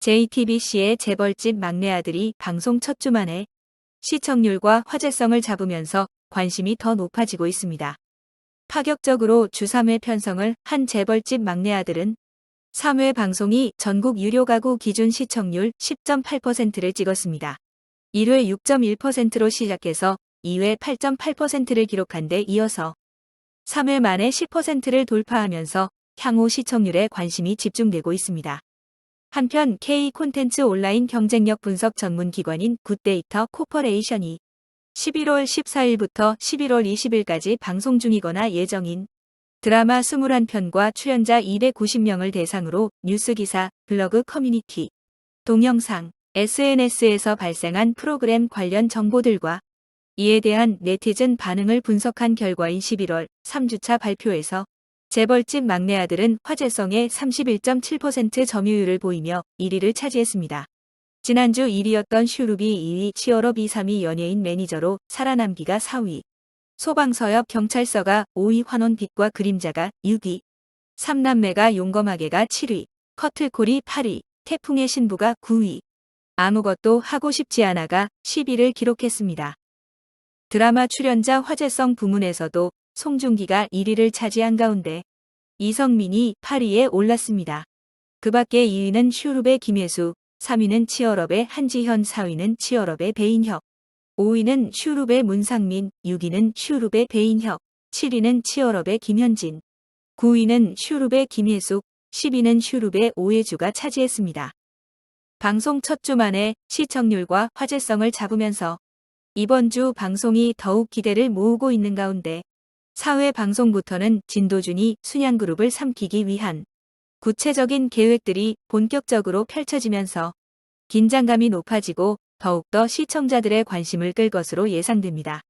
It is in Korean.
JTBC의 재벌집 막내 아들이 방송 첫 주 만에 시청률과 화제성을 잡으면서 관심이 더 높아지고 있습니다. 파격적으로 주 3회 편성을 한 재벌집 막내 아들은 3회 방송이 전국 유료 가구 기준 시청률 10.8%를 찍었습니다. 1회 6.1%로 시작해서 2회 8.8%를 기록한 데 이어서 3회 만에 10%를 돌파하면서 향후 시청률에 관심이 집중되고 있습니다. 한편 K 콘텐츠 온라인 경쟁력 분석 전문 기관인 굿데이터 코퍼레이션이 11월 14일부터 11월 20일까지 방송 중이거나 예정인 드라마 21편과 출연자 290명을 대상으로 뉴스기사, 블로그 커뮤니티, 동영상, SNS에서 발생한 프로그램 관련 정보들과 이에 대한 네티즌 반응을 분석한 결과인 11월 3주차 발표에서 재벌집 막내 아들은 화제성의 31.7% 점유율을 보이며 1위를 차지했습니다. 지난주 1위였던 슈룹이 2위, 치어럽 2, 3위 연예인 매니저로 살아남기가 4위, 소방서엽 경찰서가 5위 환원 빛과 그림자가 6위, 삼남매가 용검하게가 7위, 커틀콜이 8위, 태풍의 신부가 9위, 아무것도 하고 싶지 않아가 10위를 기록했습니다. 드라마 출연자 화제성 부문에서도 송중기가 1위를 차지한 가운데 이성민이 8위에 올랐습니다. 그 밖에 2위는 슈룹의 김혜수, 3위는 치어럽의 한지현, 4위는 치어럽의 배인혁, 5위는 슈룹의 문상민, 6위는 슈룹의 배인혁, 7위는 치어럽의 김현진, 9위는 슈룹의 김혜숙, 10위는 슈룹의 오해주가 차지했습니다. 방송 첫 주 만에 시청률과 화제성을 잡으면서 이번 주 방송이 더욱 기대를 모으고 있는 가운데 4회 방송부터는 진도준이 순양그룹을 삼키기 위한 구체적인 계획들이 본격적으로 펼쳐지면서 긴장감이 높아지고 더욱더 시청자들의 관심을 끌 것으로 예상됩니다.